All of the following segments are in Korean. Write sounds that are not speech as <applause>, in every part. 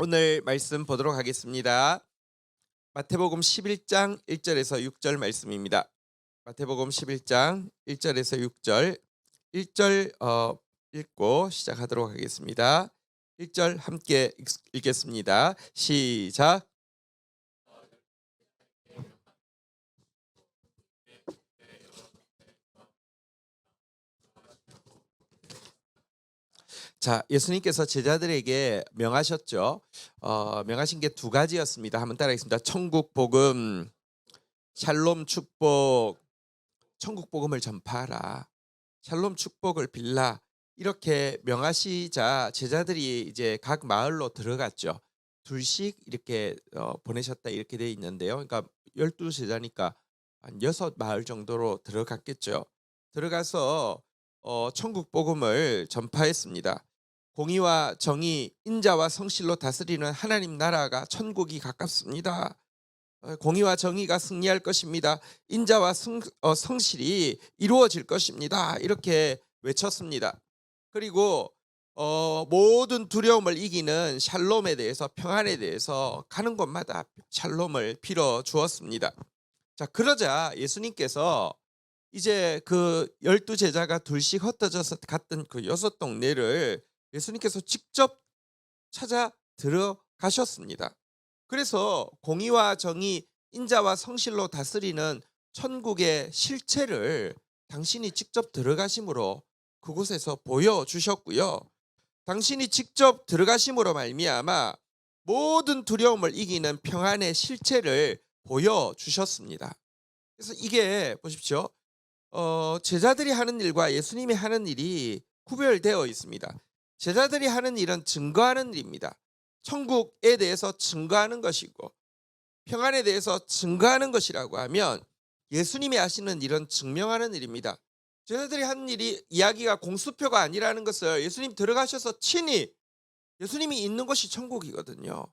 오늘 말씀 보도록 하겠습니다. 마태복음 11장 1절에서 6절 말씀입니다. 마태복음 11장 1절에서 6절 1절 어, 읽고 시작하도록 하겠습니다. 1절 함께 읽- 읽겠습니다. 시작. 자, 예수님께서 제자들에게 명하셨죠. 어, 명하신 게 두 가지였습니다. 한번 따라하겠습니다. 천국 복음, 샬롬 축복, 천국 복음을 전파하라. 샬롬 축복을 빌라. 이렇게 명하시자 제자들이 이제 각 마을로 들어갔죠. 둘씩 이렇게 어, 보내셨다 이렇게 돼 있는데요. 그러니까 열두 제자니까 한 여섯 마을 정도로 들어갔겠죠. 들어가서 어, 천국 복음을 전파했습니다. 공의와 정의, 인자와 성실로 다스리는 하나님 나라가 천국이 가깝습니다. 어, 공의와 정의가 승리할 것입니다. 인자와 성, 어, 성실이 이루어질 것입니다. 이렇게 외쳤습니다. 그리고 어, 모든 두려움을 이기는 샬롬에 대해서 평안에 대해서 가는 곳마다 샬롬을 빌어 주었습니다. 자 그러자 예수님께서 이제 그 열두 제자가 둘씩 흩어져서 갔던 그 여섯 동네를 예수님께서 직접 찾아 들어가셨습니다. 그래서 공의와 정의, 인자와 성실로 다스리는 천국의 실체를 당신이 직접 들어가심으로 그곳에서 보여주셨고요. 당신이 직접 들어가심으로 말미암아 모든 두려움을 이기는 평안의 실체를 보여주셨습니다. 그래서 이게 보십시오. 어, 제자들이 하는 일과 예수님이 하는 일이 구별되어 있습니다. 제자들이 하는 일은 증거하는 일입니다. 천국에 대해서 증거하는 것이고 평안에 대해서 증거하는 것이라고 하면 예수님이 하시는 일은 증명하는 일입니다. 제자들이 하는 일이 이야기가 공수표가 아니라는 것을 예수님 들어가셔서 친히 예수님이 있는 것이 천국이거든요.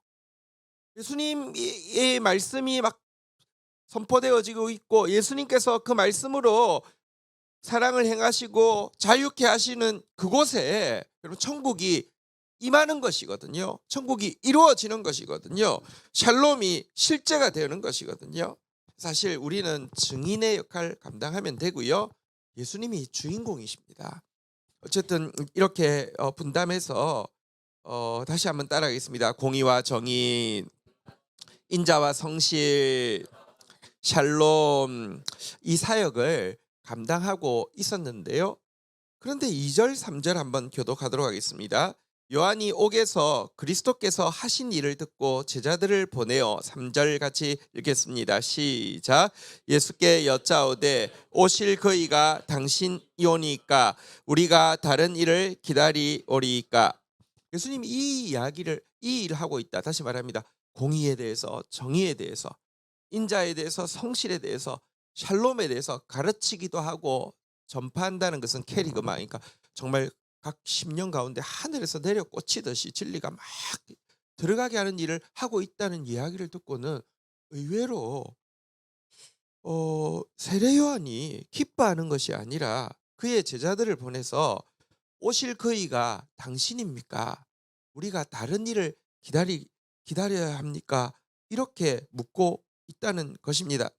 예수님의 말씀이 막 선포되어지고 있고 예수님께서 그 말씀으로 사랑을 행하시고 자유케 하시는 그곳에 여러분 천국이 임하는 것이거든요. 천국이 이루어지는 것이거든요. 샬롬이 실제가 되는 것이거든요. 사실 우리는 증인의 역할 감당하면 되고요. 예수님이 주인공이십니다. 어쨌든 이렇게 어, 분담해서 어, 다시 한번 따라하겠습니다. 공의와 정의, 인자와 성실, 샬롬 이 사역을 감당하고 있었는데요. 그런데 2절, 3절 한번 교독하도록 하겠습니다. 요한이 옥에서 그리스도께서 하신 일을 듣고 제자들을 보내어 3절 같이 읽겠습니다. 시작. 예수께 여짜오되 오실 그이가 당신이오니까 우리가 다른 일을 기다리오리이까. 예수님이 이 이야기를 이 일을 하고 있다. 다시 말합니다. 공의에 대해서 정의에 대해서 인자에 대해서 성실에 대해서 샬롬에 대해서 가르치기도 하고 전파한다는 것은 캐리그마 그러니까 정말 각 10년 가운데 하늘에서 내려 꽂히듯이 진리가 막 들어가게 하는 일을 하고 있다는 이야기를 듣고는 의외로 어, 세례 요한이 기뻐하는 것이 아니라 그의 제자들을 보내서 오실 그이가 당신입니까? 우리가 다른 일을 기다리 기다려야 합니까? 이렇게 묻고 있다는 것입니다.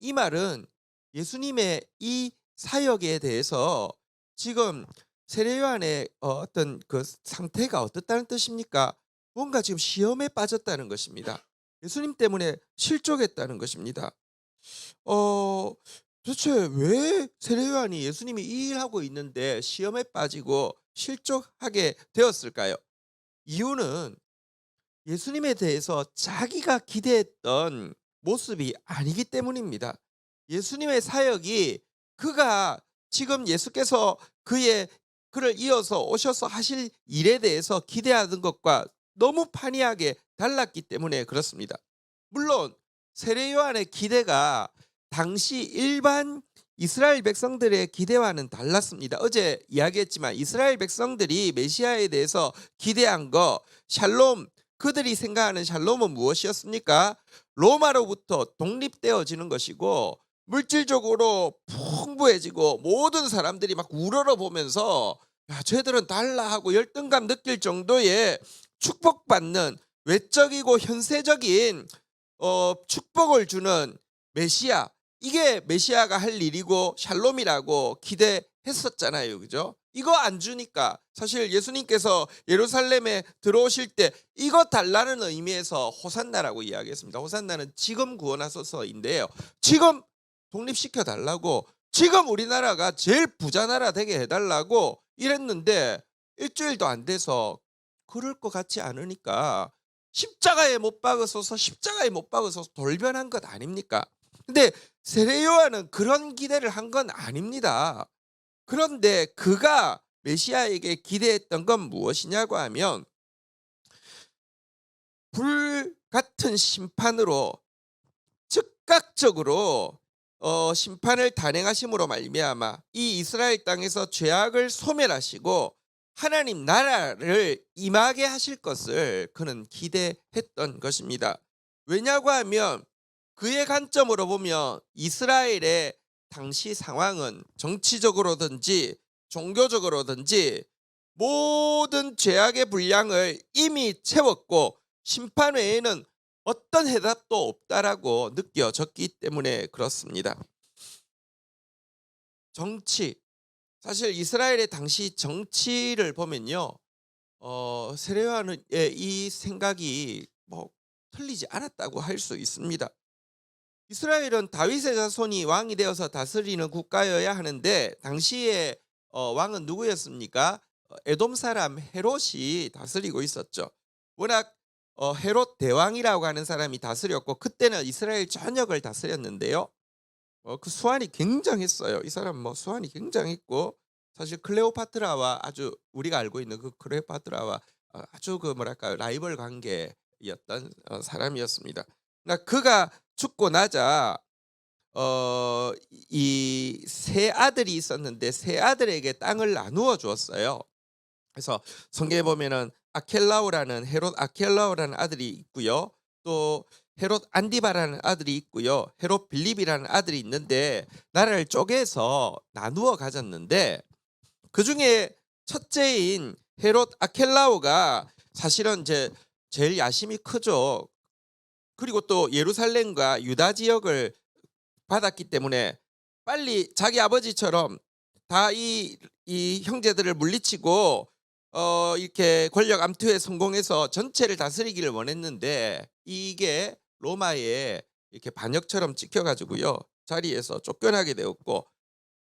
이 말은 예수님의 이 사역에 대해서 지금 세례 요한의 어, 어떤 그 상태가 어떻다는 뜻입니까? 뭔가 지금 시험에 빠졌다는 것입니다. 예수님 때문에 실족했다는 것입니다. 어, 도대체 왜 세례 요한이 예수님이 이 일하고 있는데 시험에 빠지고 실족하게 되었을까요? 이유는 예수님에 대해서 자기가 기대했던 모습이 아니기 때문입니다. 예수님의 사역이 그가 지금 예수께서 그의 그를 이어서 오셔서 하실 일에 대해서 기대하던 것과 너무 판이하게 달랐기 때문에 그렇습니다. 물론 세례 요한의 기대가 당시 일반 이스라엘 백성들의 기대와는 달랐습니다. 어제 이야기했지만 이스라엘 백성들이 메시아에 대해서 기대한 거 샬롬 그들이 생각하는 샬롬은 무엇이었습니까? 로마로부터 독립되어지는 것이고 물질적으로 풍부해지고 모든 사람들이 막 우러러 보면서 야, 쟤들은 달라 하고 열등감 느낄 정도의 축복받는 외적이고 현세적인 어, 축복을 주는 메시아 이게 메시아가 할 일이고 샬롬이라고 기대했었잖아요. 그죠? 이거 안 주니까 사실 예수님께서 예루살렘에 들어오실 때 이거 달라는 의미에서 호산나라고 이야기했습니다. 호산나는 지금 구원하소서인데요. 지금 독립시켜 달라고 지금 우리나라가 제일 부자 나라 되게 해달라고 이랬는데 일주일도 안 돼서 그럴 것 같지 않으니까 십자가에 못 박으소서 십자가에 못 박으소서 돌변한 것 아닙니까? 근데 세례요한은 그런 기대를 한 건 아닙니다. 그런데 그가 메시아에게 기대했던 건 무엇이냐고 하면 불 같은 심판으로 즉각적으로 어, 심판을 단행하심으로 말미암아 이 이스라엘 땅에서 죄악을 소멸하시고 하나님 나라를 임하게 하실 것을 그는 기대했던 것입니다. 왜냐고 하면 그의 관점으로 보면 이스라엘의 당시 상황은 정치적으로든지 종교적으로든지 모든 죄악의 분량을 이미 채웠고 심판 외에는 어떤 해답도 없다라고 느껴졌기 때문에 그렇습니다. 정치 사실 이스라엘의 당시 정치를 보면요, 어, 세례요한의 이 생각이 뭐 틀리지 않았다고 할 수 있습니다. 이스라엘은 다윗의 자손이 왕이 되어서 다스리는 국가여야 하는데 당시에 어, 왕은 누구였습니까? 어, 에돔 사람 헤롯이 다스리고 있었죠. 워낙 어, 헤롯 대왕이라고 하는 사람이 다스렸고 그때는 이스라엘 전역을 다스렸는데요. 어, 그 수완이 굉장했어요. 이 사람 뭐 수완이 굉장했고 사실 클레오파트라와 아주 우리가 알고 있는 그 클레오파트라와 어, 아주 그 뭐랄까 라이벌 관계였던 어, 사람이었습니다. 그러니까 그가 죽고 나자 어, 이 세 아들이 있었는데 세 아들에게 땅을 나누어 주었어요. 그래서 성경에 보면은 아켈라오라는 헤롯 아켈라오라는 아들이 있고요. 또 헤롯 안디바라는 아들이 있고요. 헤롯 빌립이라는 아들이 있는데 나라를 쪼개서 나누어 가졌는데 그 중에 첫째인 헤롯 아켈라오가 사실은 이제 제일 야심이 크죠. 그리고 또 예루살렘과 유다 지역을 받았기 때문에 빨리 자기 아버지처럼 다이 이 형제들을 물리치고 어 이렇게 권력 암투에 성공해서 전체를 다스리기를 원했는데 이게 로마에 이렇게 반역처럼 찍혀가지고요 자리에서 쫓겨나게 되었고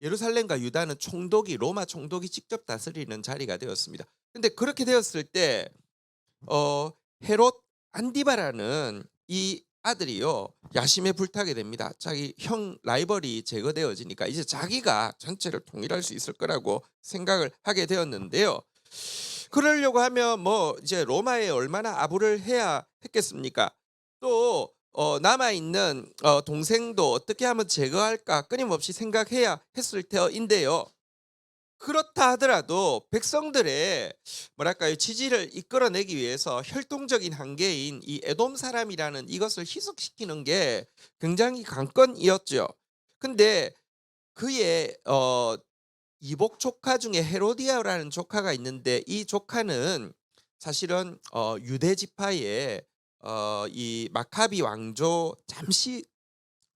예루살렘과 유다는 총독이 로마 총독이 직접 다스리는 자리가 되었습니다. 근데 그렇게 되었을 때 어, 헤롯 안디바라는 이 아들이요 야심에 불타게 됩니다. 자기 형 라이벌이 제거되어지니까 이제 자기가 전체를 통일할 수 있을 거라고 생각을 하게 되었는데요. 그러려고 하면 뭐 이제 로마에 얼마나 아부를 해야 했겠습니까? 또 어, 남아 있는 어, 동생도 어떻게 하면 제거할까 끊임없이 생각해야 했을 터인데요. 그렇다 하더라도 백성들의 뭐랄까요 지지를 이끌어내기 위해서 혈통적인 한계인 이 에돔 사람이라는 이것을 희석시키는 게 굉장히 관건이었죠. 근데 그의 어, 이복 조카 중에 헤로디아라는 조카가 있는데 이 조카는 사실은 어, 유대 지파의 어, 이 마카비 왕조 잠시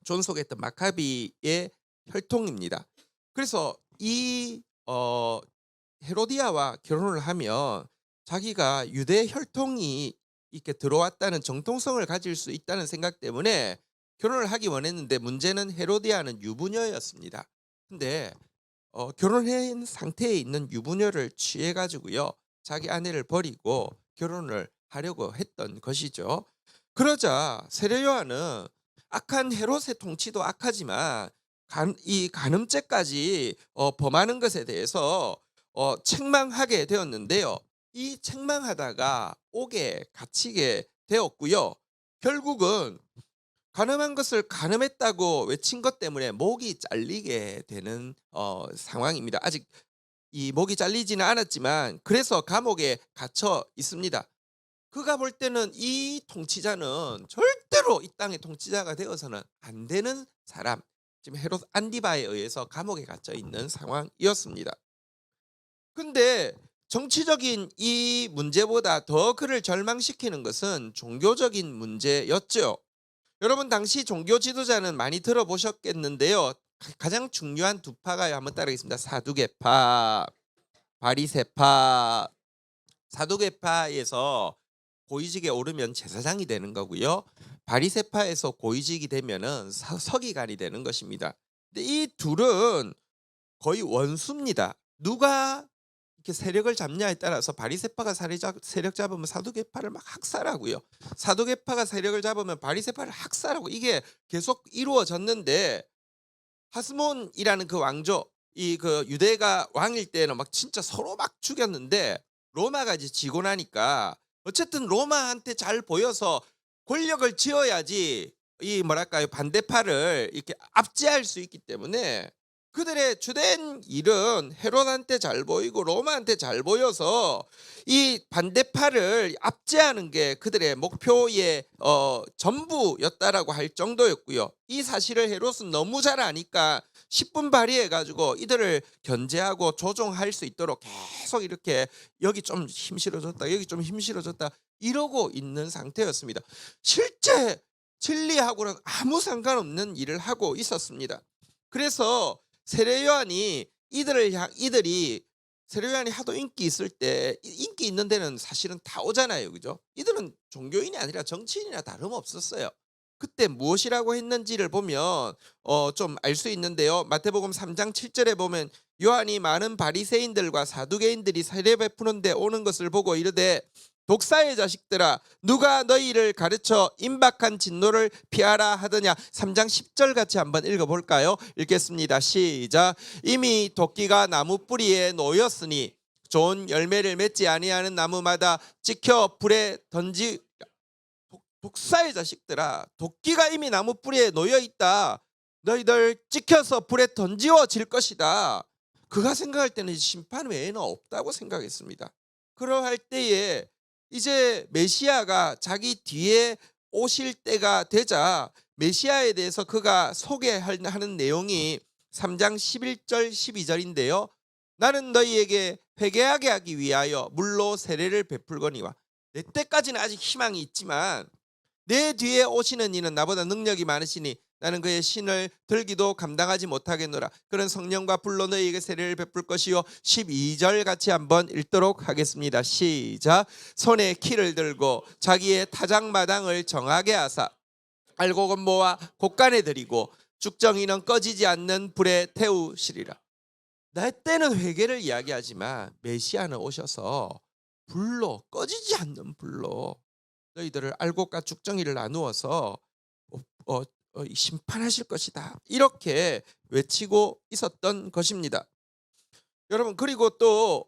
존속했던 마카비의 혈통입니다. 그래서 이 어, 헤로디아와 결혼을 하면 자기가 유대 혈통이 이렇게 들어왔다는 정통성을 가질 수 있다는 생각 때문에 결혼을 하기 원했는데 문제는 헤로디아는 유부녀였습니다. 근데 어, 결혼한 상태에 있는 유부녀를 취해 가지고요 자기 아내를 버리고 결혼을 하려고 했던 것이죠. 그러자 세례 요한은 악한 헤롯의 통치도 악하지만 간, 이 간음죄까지 어, 범하는 것에 대해서 어, 책망하게 되었는데요. 이 책망하다가 옥에 갇히게 되었고요. 결국은 간음한 것을 간음했다고 외친 것 때문에 목이 잘리게 되는 어, 상황입니다. 아직 이 목이 잘리지는 않았지만 그래서 감옥에 갇혀 있습니다. 그가 볼 때는 이 통치자는 절대로 이 땅의 통치자가 되어서는 안 되는 사람. 지금 헤롯 안디바에 의해서 감옥에 갇혀 있는 상황이었습니다. 근데 정치적인 이 문제보다 더 그를 절망시키는 것은 종교적인 문제였죠. 여러분 당시 종교 지도자는 많이 들어보셨겠는데요. 가- 가장 중요한 두 파가 한번 따르겠습니다. 사두개파, 바리새파. 사두개파에서 고위직에 오르면 제사장이 되는 거고요. 바리새파에서 고위직이 되면은 사- 서기관이 되는 것입니다. 근데 이 둘은 거의 원수입니다. 누가 이렇게 세력을 잡냐에 따라서 바리새파가 세력, 잡으면 사두개파를 막 학살하고요. 사두개파가 세력을 잡으면 바리새파를 학살하고 이게 계속 이루어졌는데 하스몬이라는 그 왕조 이 그 유대가 왕일 때는 막 진짜 서로 막 죽였는데 로마가 이제 지고 나니까 어쨌든 로마한테 잘 보여서 권력을 지어야지 이 뭐랄까요 반대파를 이렇게 압제할 수 있기 때문에 그들의 주된 일은 헤롯한테 잘 보이고 로마한테 잘 보여서 이 반대파를 압제하는 게 그들의 목표의 어, 전부였다라고 할 정도였고요. 이 사실을 헤롯은 너무 잘 아니까 10분 발휘해 가지고 이들을 견제하고 조종할 수 있도록 계속 이렇게 여기 좀 힘 실어졌다 여기 좀 힘 실어졌다 이러고 있는 상태였습니다. 실제 진리하고는 아무 상관없는 일을 하고 있었습니다. 그래서 세례 요한이 이들을 향 이들이 세례 요한이 하도 인기 있을 때 이- 인기 있는 데는 사실은 다 오잖아요. 그죠? 이들은 종교인이 아니라 정치인이나 다름없었어요. 그때 무엇이라고 했는지를 보면 어 좀 알 수 있는데요. 마태복음 3장 7절에 보면 요한이 많은 바리새인들과 사두개인들이 세례 베푸는데 오는 것을 보고 이르되 독사의 자식들아 누가 너희를 가르쳐 임박한 진노를 피하라 하더냐 3장 10절 같이 한번 읽어 볼까요? 읽겠습니다. 시작. 이미 도끼가 나무 뿌리에 놓였으니 좋은 열매를 맺지 아니하는 나무마다 찍혀 불에 던지 독- 독사의 자식들아 도끼가 이미 나무 뿌리에 놓여 있다. 너희들 찍혀서 불에 던지워질 것이다. 그가 생각할 때는 심판 외에는 없다고 생각했습니다. 그러할 때에 이제 메시아가 자기 뒤에 오실 때가 되자 메시아에 대해서 그가 소개하는 내용이 3장 11절 12절인데요. 나는 너희에게 회개하게 하기 위하여 물로 세례를 베풀거니와 내 때까지는 아직 희망이 있지만 내 뒤에 오시는 이는 나보다 능력이 많으시니 나는 그의 신을 들기도 감당하지 못하겠노라. 그런 성령과 불로 너희에게 세례를 베풀 것이요. 12절 같이 한번 읽도록 하겠습니다. 시작. 손에 키를 들고 자기의 타작마당을 정하게 하사 알곡은 모아 곡간에 들이고 죽정이는 꺼지지 않는 불에 태우시리라. 나 때는 회개를 이야기하지만 메시아는 오셔서 불로 꺼지지 않는 불로 너희들을 알곡과 죽정이를 나누어서 어, 심판하실 것이다. 이렇게 외치고 있었던 것입니다. 여러분 그리고 또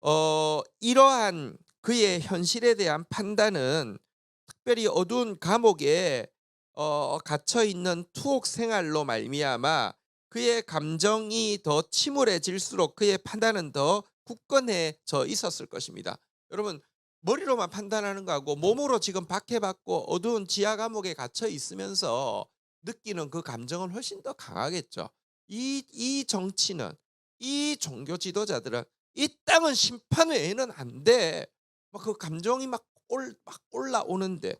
어, 이러한 그의 현실에 대한 판단은 특별히 어두운 감옥에 어, 갇혀 있는 투옥 생활로 말미암아 그의 감정이 더 침울해질수록 그의 판단은 더 굳건해져 있었을 것입니다. 여러분 머리로만 판단하는 거하고 몸으로 지금 박해받고 어두운 지하 감옥에 갇혀 있으면서 느끼는 그 감정은 훨씬 더 강하겠죠. 이, 이 정치는 이 종교 지도자들은 이 땅은 심판 외에는 안 돼. 막 그 감정이 막, 올, 막 올라오는데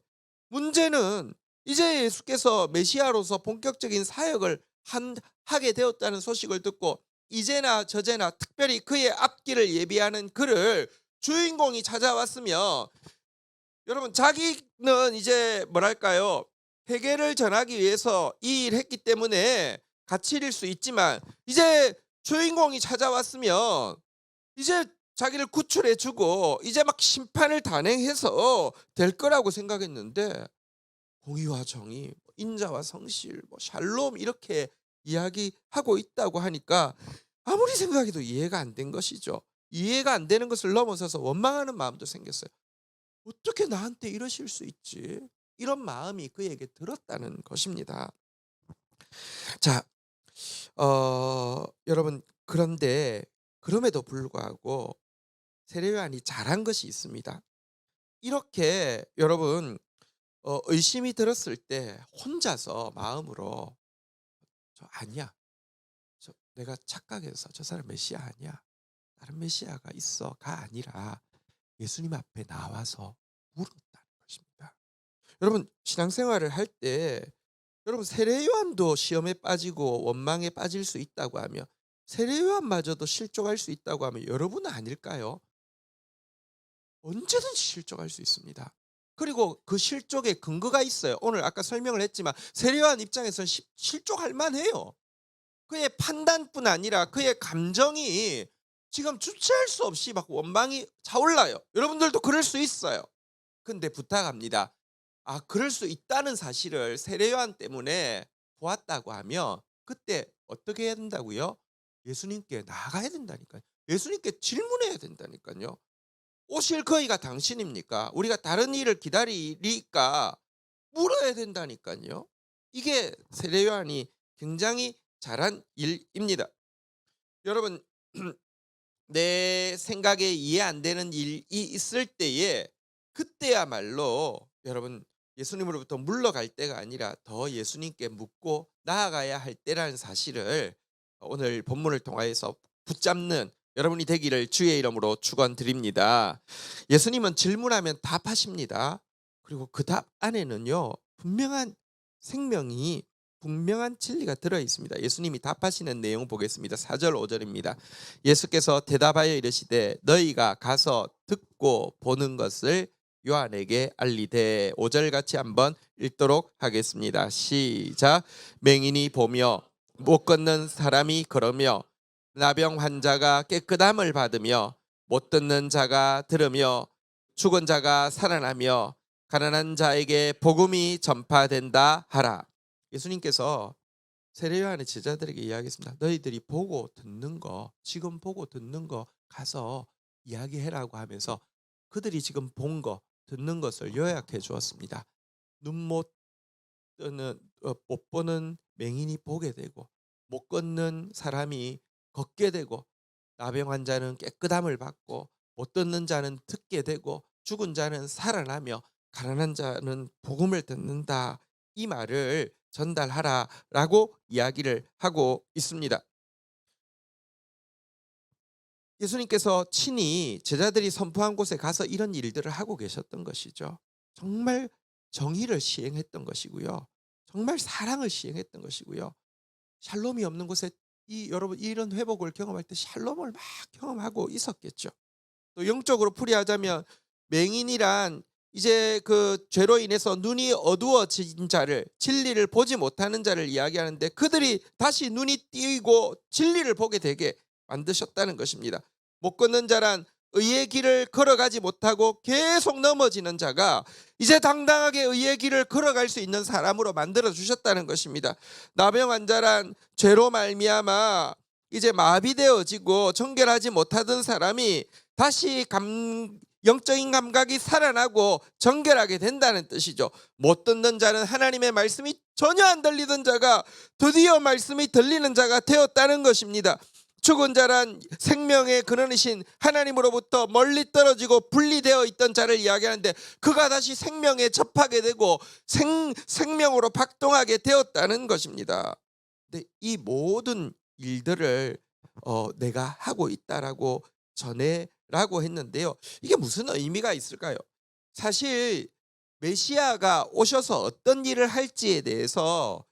문제는 이제 예수께서 메시아로서 본격적인 사역을 한, 하게 되었다는 소식을 듣고 이제나 저제나 특별히 그의 앞길을 예비하는 그를 주인공이 찾아왔으면 여러분 자기는 이제 뭐랄까요 회개를 전하기 위해서 이 일을 했기 때문에 일일 수 있지만 이제 주인공이 찾아왔으면 이제 자기를 구출해 주고 이제 막 심판을 단행해서 될 거라고 생각했는데 공의와 정의, 뭐 인자와 성실, 뭐 샬롬 이렇게 이야기하고 있다고 하니까 아무리 생각해도 이해가 안 된 것이죠. 이해가 안 되는 것을 넘어서서 원망하는 마음도 생겼어요. 어떻게 나한테 이러실 수 있지? 이런 마음이 그에게 들었다는 것입니다. 자, 어, 여러분 그런데 그럼에도 불구하고 세례요한이 잘한 것이 있습니다. 이렇게 여러분 어, 의심이 들었을 때 혼자서 마음으로 저 아니야. 저 내가 착각해서 저 사람 메시아 아니야. 다른 메시아가 있어가 아니라 예수님 앞에 나와서 물었다는 것입니다. 여러분 신앙생활을 할 때 여러분 세례 요한도 시험에 빠지고 원망에 빠질 수 있다고 하며 세례 요한마저도 실족할 수 있다고 하면 여러분은 아닐까요? 언제든지 실족할 수 있습니다. 그리고 그 실족에 근거가 있어요. 오늘 아까 설명을 했지만 세례 요한 입장에서는 시- 실족할 만해요. 그의 판단뿐 아니라 그의 감정이 지금 주체할 수 없이 막 원망이 차올라요. 여러분들도 그럴 수 있어요. 근데 부탁합니다. 아, 그럴 수 있다는 사실을 세례요한 때문에 보았다고 하면 그때 어떻게 해야 된다고요? 예수님께 나가야 된다니까요. 예수님께 질문해야 된다니까요. 오실 거이가 당신입니까? 우리가 다른 일을 기다리니까 물어야 된다니까요. 이게 세례요한이 굉장히 잘한 일입니다. 여러분 <clears throat> 내 생각에 이해 안 되는 일이 있을 때에 그때야말로 여러분 예수님으로부터 물러갈 때가 아니라 더 예수님께 묻고 나아가야 할 때라는 사실을 오늘 본문을 통하여서 붙잡는 여러분이 되기를 주의 이름으로 축원드립니다. 예수님은 질문하면 답하십니다. 그리고 그 답 안에는요 분명한 생명이 분명한 진리가 들어 있습니다. 예수님이 답하시는 내용 보겠습니다. 4절 5절입니다. 예수께서 대답하여 이르시되 너희가 가서 듣고 보는 것을 요한에게 알리되 5절 같이 한번 읽도록 하겠습니다. 시작. 맹인이 보며 못 걷는 사람이 걸으며 나병 환자가 깨끗함을 받으며 못 듣는 자가 들으며 죽은 자가 살아나며 가난한 자에게 복음이 전파된다 하라. 예수님께서 세례 요한의 제자들에게 이야기했습니다. 너희들이 보고 듣는 거, 지금 보고 듣는 거 가서 이야기해라고 하면서 그들이 지금 본 거, 듣는 것을 요약해 주었습니다. 눈 못 뜨는 어, 못 보는 맹인이 보게 되고 못 걷는 사람이 걷게 되고 나병 환자는 깨끗함을 받고 못 듣는 자는 듣게 되고 죽은 자는 살아나며 가난한 자는 복음을 듣는다. 이 말을 전달하라라고 이야기를 하고 있습니다. 예수님께서 친히 제자들이 선포한 곳에 가서 이런 일들을 하고 계셨던 것이죠. 정말 정의를 시행했던 것이고요. 정말 사랑을 시행했던 것이고요. 샬롬이 없는 곳에 이 여러분 이런 회복을 경험할 때 샬롬을 막 경험하고 있었겠죠. 또 영적으로 풀이하자면 맹인이란 이제 그 죄로 인해서 눈이 어두워진 자를 진리를 보지 못하는 자를 이야기하는데 그들이 다시 눈이 띄고 진리를 보게 되게 만드셨다는 것입니다. 못 걷는 자란 의의 길을 걸어가지 못하고 계속 넘어지는 자가 이제 당당하게 의의 길을 걸어갈 수 있는 사람으로 만들어 주셨다는 것입니다. 나병 환자란 죄로 말미암아 이제 마비되어지고 정결하지 못하던 사람이 다시 감 영적인 감각이 살아나고 정결하게 된다는 뜻이죠. 못 듣는 자는 하나님의 말씀이 전혀 안 들리던 자가 드디어 말씀이 들리는 자가 되었다는 것입니다. 죽은 자란 생명의 근원이신 하나님으로부터 멀리 떨어지고 분리되어 있던 자를 이야기하는데 그가 다시 생명에 접하게 되고 생, 생명으로 박동하게 되었다는 것입니다. 근데 이 모든 일들을 어, 내가 하고 있다라고 전해 라고 했는데요. 이게 무슨 의미가 있을까요? 사실 메시아가 오셔서 어떤 일을 할지에 대해서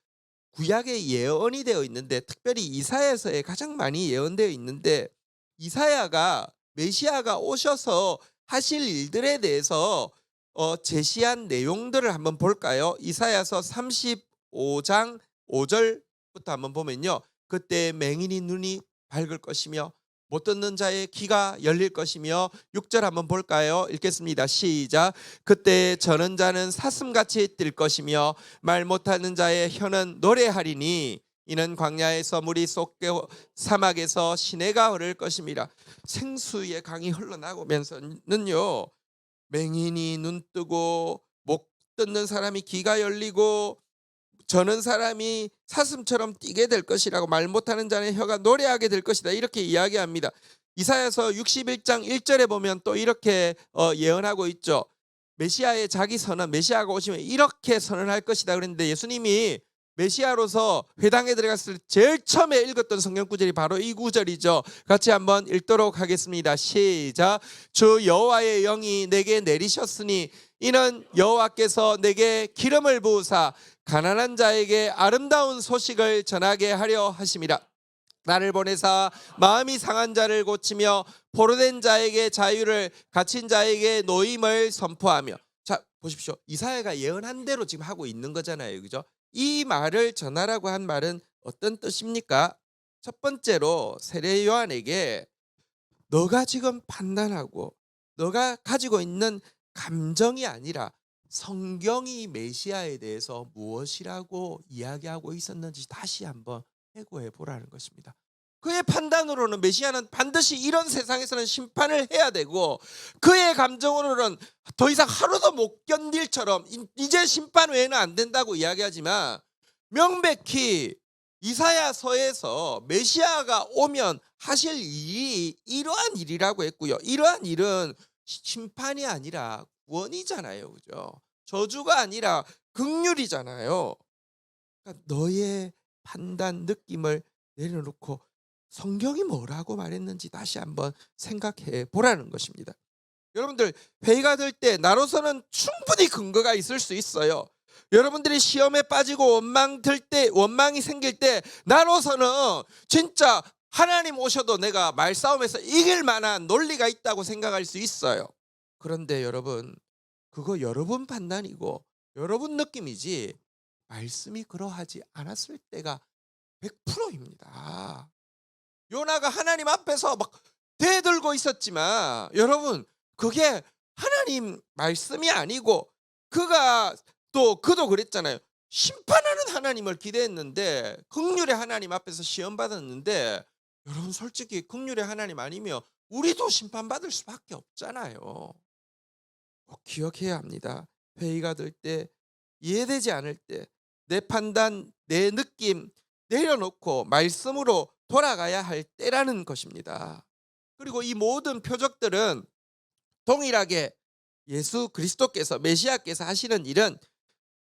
구약에 예언이 되어 있는데 특별히 이사야서에 가장 많이 예언되어 있는데 이사야가 메시아가 오셔서 하실 일들에 대해서 어, 제시한 내용들을 한번 볼까요? 이사야서 35장 5절부터 한번 보면요. 그때 맹인이 눈이 밝을 것이며 못 듣는 자의 귀가 열릴 것이며 6절 한번 볼까요? 읽겠습니다. 시작. 그때 저는 자는 사슴같이 뛸 것이며 말 못하는 자의 혀는 노래하리니 이는 광야에서 물이 쏟게 사막에서 시내가 흐를 것입니다. 생수의 강이 흘러나오면서는요. 맹인이 눈 뜨고 못 듣는 사람이 귀가 열리고 저는 사람이 사슴처럼 뛰게 될 것이라고 말 못하는 자는 혀가 노래하게 될 것이다 이렇게 이야기합니다. 이사야서 61장 1절에 보면 또 이렇게 어, 예언하고 있죠. 메시아의 자기 선언, 메시아가 오시면 이렇게 선언할 것이다 그랬는데 예수님이 메시아로서 회당에 들어갔을 때 제일 처음에 읽었던 성경 구절이 바로 이 구절이죠. 같이 한번 읽도록 하겠습니다. 시작. 주 여호와의 영이 내게 내리셨으니 이는 여호와께서 내게 기름을 부으사 가난한 자에게 아름다운 소식을 전하게 하려 하심이라. 나를 보내사 마음이 상한 자를 고치며 포로된 자에게 자유를 갇힌 자에게 노임을 선포하며 자 보십시오. 이사야가 예언한 대로 지금 하고 있는 거잖아요. 그죠? 이 말을 전하라고 한 말은 어떤 뜻입니까? 첫 번째로 세례 요한에게 너가 지금 판단하고 너가 가지고 있는 감정이 아니라 성경이 메시아에 대해서 무엇이라고 이야기하고 있었는지 다시 한번 해고해 보라는 것입니다. 그의 판단으로는 메시아는 반드시 이런 세상에서는 심판을 해야 되고 그의 감정으로는 더 이상 하루도 못 견딜처럼 이- 이제 심판 외에는 안 된다고 이야기하지만 명백히 이사야서에서 메시아가 오면 하실 일이 이러한 일이라고 했고요. 이러한 일은 시- 심판이 아니라 구 원이잖아요. 그죠? 저주가 아니라 극률이잖아요. 그러니까 너의 판단 느낌을 내려놓고 성경이 뭐라고 말했는지 다시 한번 생각해 보라는 것입니다. 여러분들 회의가 될 때 나로서는 충분히 근거가 있을 수 있어요. 여러분들이 시험에 빠지고 원망 들 때 원망이 생길 때 나로서는 진짜 하나님 오셔도 내가 말싸움에서 이길 만한 논리가 있다고 생각할 수 있어요. 그런데 여러분 그거 여러분 판단이고 여러분 느낌이지 말씀이 그러하지 않았을 때가 100%입니다. 요나가 하나님 앞에서 막 대들고 있었지만 여러분 그게 하나님 말씀이 아니고 그가 또 그도 그랬잖아요. 심판하는 하나님을 기대했는데 극률의 하나님 앞에서 시험 받았는데 여러분 솔직히 극률의 하나님 아니면 우리도 심판받을 수밖에 없잖아요. 꼭 기억해야 합니다. 회의가 될 때 이해되지 않을 때 내 판단, 내 느낌 내려놓고 말씀으로 돌아가야 할 때라는 것입니다. 그리고 이 모든 표적들은 동일하게 예수 그리스도께서 메시아께서 하시는 일은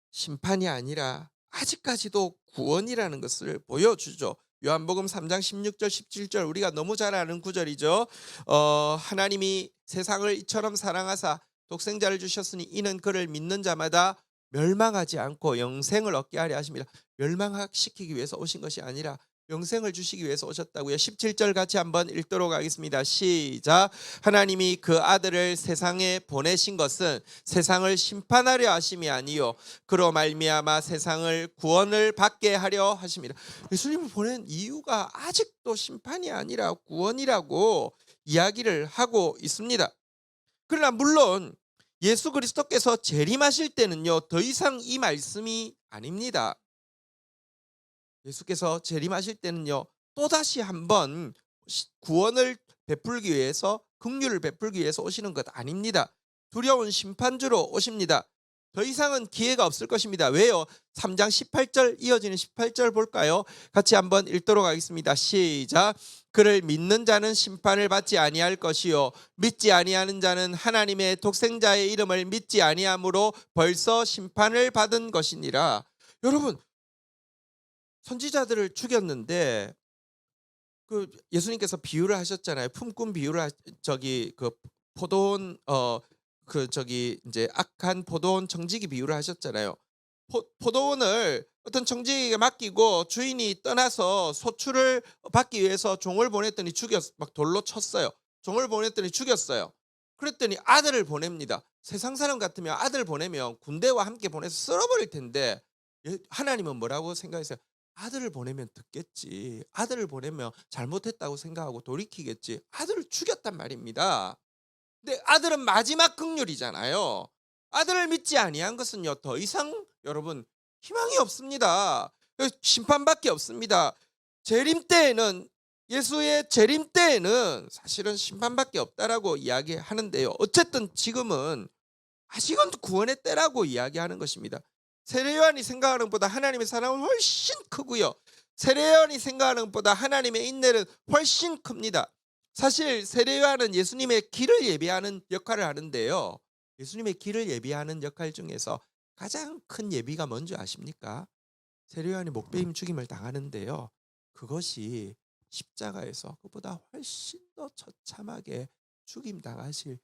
심판이 아니라 아직까지도 구원이라는 것을 보여주죠. 요한복음 3장 16절 17절 우리가 너무 잘 아는 구절이죠. 어, 하나님이 세상을 이처럼 사랑하사 독생자를 주셨으니 이는 그를 믿는 자마다 멸망하지 않고 영생을 얻게 하려 하십니다. 멸망시키기 위해서 오신 것이 아니라 영생을 주시기 위해서 오셨다고요. 17절 같이 한번 읽도록 하겠습니다. 시작. 하나님이 그 아들을 세상에 보내신 것은 세상을 심판하려 하심이 아니요 그로 말미암아 세상을 구원을 받게 하려 하십니다. 예수님을 보낸 이유가 아직도 심판이 아니라 구원이라고 이야기를 하고 있습니다. 그러나 물론 예수 그리스도께서 재림하실 때는요 더 이상 이 말씀이 아닙니다. 예수께서 재림하실 때는요 또다시 한번 시- 구원을 베풀기 위해서 긍휼을 베풀기 위해서 오시는 것 아닙니다. 두려운 심판주로 오십니다. 더 이상은 기회가 없을 것입니다. 왜요? 3장 18절 이어지는 18절 볼까요? 같이 한번 읽도록 하겠습니다. 시작. 그를 믿는 자는 심판을 받지 아니할 것이요 믿지 아니하는 자는 하나님의 독생자의 이름을 믿지 아니함으로 벌써 심판을 받은 것이니라. 여러분 선지자들을 죽였는데 그 예수님께서 비유를 하셨잖아요. 품꾼 비유를 하, 저기 그 포도원 어 그 저기 이제 악한 포도원 청지기 비유를 하셨잖아요. 포, 포도원을 어떤 청지기에게 맡기고 주인이 떠나서 소출을 받기 위해서 종을 보냈더니 죽였 막 돌로 쳤어요. 종을 보냈더니 죽였어요. 그랬더니 아들을 보냅니다. 세상 사람 같으면 아들 보내면 군대와 함께 보내서 쓸어버릴 텐데 예, 하나님은 뭐라고 생각했어요? 아들을 보내면 듣겠지. 아들을 보내면 잘못했다고 생각하고 돌이키겠지. 아들을 죽였단 말입니다. 근데 아들은 마지막 극률이잖아요. 아들을 믿지 아니한 것은요 더 이상 여러분 희망이 없습니다. 심판밖에 없습니다. 재림 때에는 예수의 재림 때에는 사실은 심판밖에 없다라고 이야기하는데요. 어쨌든 지금은 아직은 구원의 때라고 이야기하는 것입니다. 세례요한이 생각하는 것보다 하나님의 사랑은 훨씬 크고요. 세례요한이 생각하는 것보다 하나님의 인내는 훨씬 큽니다. 사실 세례요한은 예수님의 길을 예비하는 역할을 하는데요. 예수님의 길을 예비하는 역할 중에서 가장 큰 예비가 뭔지 아십니까? 세례요한이 목베임 죽임을 당하는데요. 그것이 십자가에서 그보다 훨씬 더 처참하게 죽임 당하실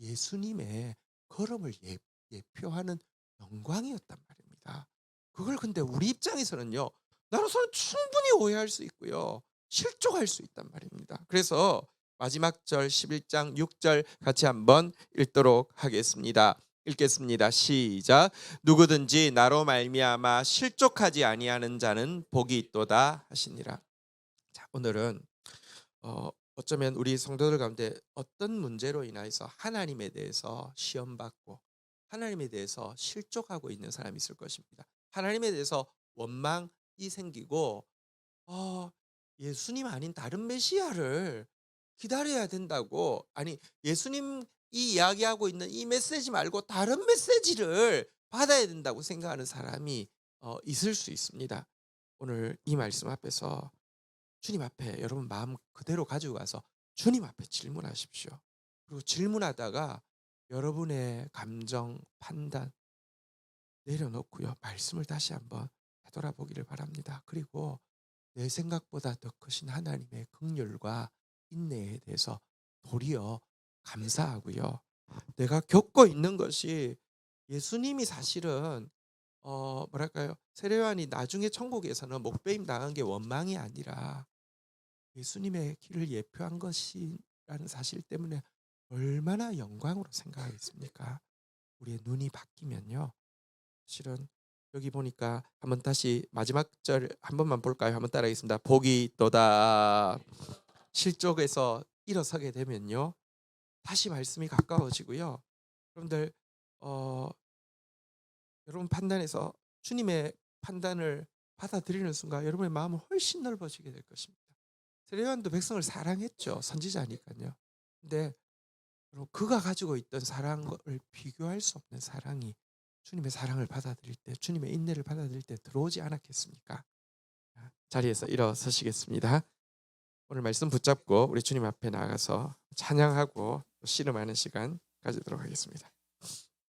예수님의 걸음을 예, 예표하는 영광이었단 말입니다. 그걸 근데 우리 입장에서는요. 나로서는 충분히 오해할 수 있고요. 실족할 수 있단 말입니다. 그래서 마지막 절 11장 6절 같이 한번 읽도록 하겠습니다. 읽겠습니다. 시작. 누구든지 나로 말미암아 실족하지 아니하는 자는 복이 있도다 하시니라. 자, 오늘은 어, 어쩌면 우리 성도들 가운데 어떤 문제로 인하여서 하나님에 대해서 시험 받고 하나님에 대해서 실족하고 있는 사람이 있을 것입니다. 하나님에 대해서 원망이 생기고 어, 예수님 아닌 다른 메시아를 기다려야 된다고 아니 예수님 이 이야기하고 있는 이 메시지 말고 다른 메시지를 받아야 된다고 생각하는 사람이 어, 있을 수 있습니다. 오늘 이 말씀 앞에서 주님 앞에 여러분 마음 그대로 가지고 가서 주님 앞에 질문하십시오. 그리고 질문하다가 여러분의 감정, 판단 내려놓고요. 말씀을 다시 한번 되돌아보기를 바랍니다. 그리고 내 생각보다 더 크신 하나님의 긍휼과 인내에 대해서 도리어 감사하고요. 내가 겪고 있는 것이 예수님이 사실은 어 뭐랄까요? 세례요한이 나중에 천국에서는 목배임 당한 게 원망이 아니라 예수님의 길을 예표한 것이라는 사실 때문에 얼마나 영광으로 생각하겠습니까? 우리의 눈이 바뀌면요. 실은 여기 보니까 한번 다시 마지막 절 한 번만 볼까요? 한번 따라하겠습니다. 복이 있도다. 실족에서 일어서게 되면요. 다시 말씀이 가까워지고요. 여러분들 어 여러분 판단에서 주님의 판단을 받아들이는 순간 여러분의 마음은 훨씬 넓어지게 될 것입니다. 세례요한도 백성을 사랑했죠. 선지자니까요. 근데 그가 가지고 있던 사랑을 비교할 수 없는 사랑이 주님의 사랑을 받아들일 때, 주님의 인내를 받아들일 때 들어오지 않았겠습니까? 자, 자리에서 일어서시겠습니다. 오늘 말씀 붙잡고 우리 주님 앞에 나가서 찬양하고 또 씨름하는 시간 가지도록 하겠습니다.